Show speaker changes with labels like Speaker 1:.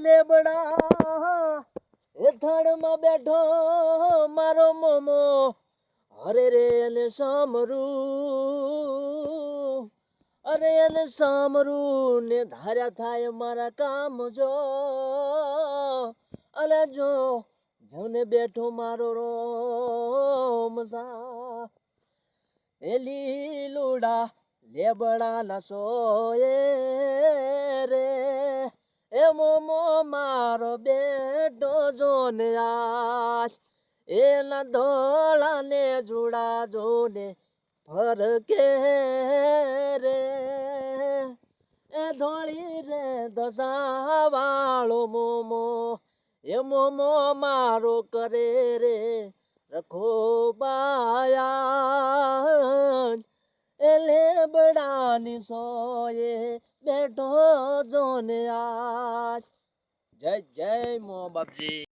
Speaker 1: લેબડા. હેઠળમાં બેઠો મારો મોમો. અરે રે અને સામરું. અરે અને સામરું ને ધાર્યા થાય મારા કામ જો. અલે જો, જોને બેઠો મારો રોમ સા એ લીલુડા લેબડા લસોએ રે. આશ, એના ધોળાને જુડા જોને ફરકે રે. એ ધોળી રે દશા વાળો મોમો, એ મોમો મારો કરે રે, રખો બાયા એ લેબડાની સોયે બેઠો જોને આજ જય જય મો બાપજી.